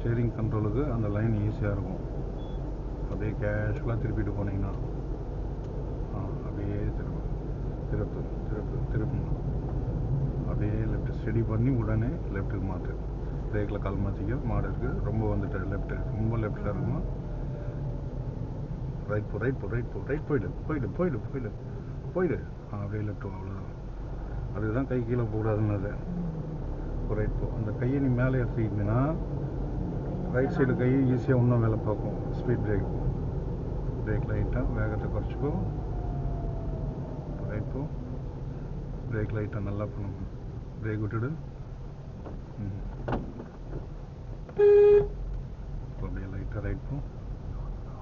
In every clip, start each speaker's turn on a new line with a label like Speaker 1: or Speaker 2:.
Speaker 1: Steering கண்ட்ரோலுக்கு அந்த line ஈஸியாக இருக்கும். அப்படியே கேஷுவலாக திருப்பிட்டு போனீங்கன்னா ஆ அப்படியே திரும்ப திருப்பு திருப்பு திருப்பணும். அப்படியே லெஃப்ட் ஸ்டடி பண்ணி உடனே லெஃப்ட்டுக்கு மாற்று பிரேக்கில் கால் மாற்றிக்க மாடு இருக்குது ரொம்ப வந்துட்டு லெஃப்ட்டு ரொம்ப லெஃப்ட்டில் இருக்குமா? ரைட் போ ரைட் போ ரைட் போ ரைட் போயிடு போயிடு போயிடு போயிடு போயிடு. ஆ அப்படியே லெஃப்ட் அவ்வளோதான் அதுதான் கை கீழே போடாதுன்னது ரைட் போ. அந்த கையை நீ மேலே எடுத்துக்கிட்டீங்கன்னா ரைட் சைடு கை ஈஸியாக இன்னும் வேலை பார்க்கும் ஸ்பீட் பிரேக் பிரேக் லைட்டாக வேகத்தை குறைச்சிக்கோ. ரைட் போ. பிரேக் லைட்டாக நல்லா பண்ணணும். பிரேக் விட்டுடு. அப்படியே லைட்டாக ரைட் போ.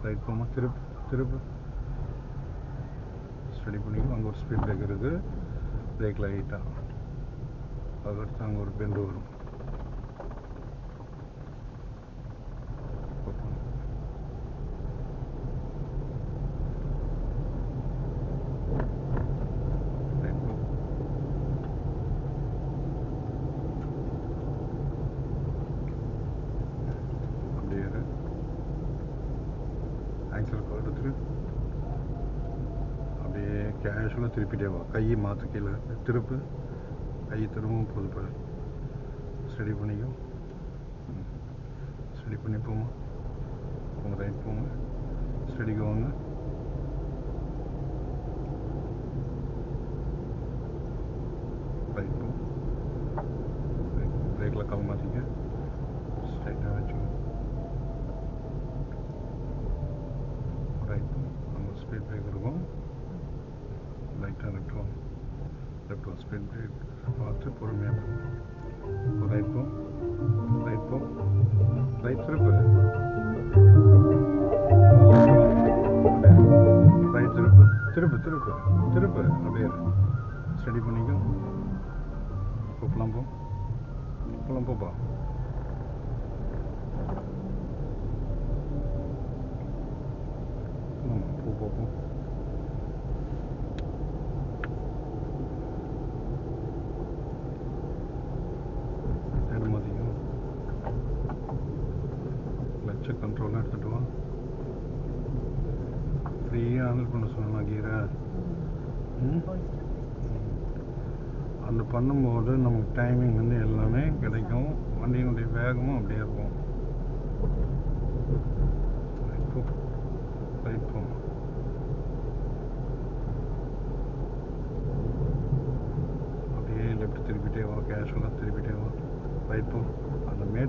Speaker 1: ரைட் போமா திருப்பு திருப்பு. ஸ்டடி பண்ணிக்கோ. அங்கே ஒரு ஸ்பீட் பிரேக் இருக்குது பிரேக் லைட்டாக அதுக்கடுத்து அங்கே ஒரு பெண்டு வரும் Right போ. அப்படியே இரு ஆக்சல் திருப்பி அப்படியே கேஷுவலாக திருப்பிட்டே வா. கையை மாற்ற கீழே. திருப்பு. கை திரும்பவும் போது பாரு. ஸ்டடி பண்ணிக்கோ. ஸ்டடி பண்ணி போமா போங்க ரைட் போங்க. ஸ்டடிக்கு வாங்க. ரைட் போ. பிரேக்கில் கால் மாற்றிக்க ஸ்ட்ரைட்டாக வச்சுக்கோ ரைட் போ அங்கே ஸ்பீட் பிரேக் இருக்கும் லைட்டாக லெஃப்ட் வாங்க லெஃப்ட் ஸ்பீட் பிரேக் பார்த்து பொறுமையாக போ ரைட் போ ரைட் ரைட் திருப்பு ரைட் திருப்பு திருப்பு திருப்பு திருப்பு அப்படியே ஸ்டடி பண்ணிக்கும் இப்போ புலம்போம். புலம்போப்பா போப்பா கண்ட்ரோல் போ கிளச்சை கண்ட்ரோலாக ஃப்ரீயாக ஹேண்டில் பண்ண சொன்னா கீரை. ம்? அந்த பண்ணும்போது நமக்கு டைமிங் வந்து எல்லாமே கிடைக்கும். வண்டியினுடைய வேகமும் அப்படியே இருக்கும். கேஷுவலாக திருப்பிட்டே வைப்போம். அந்த மேட்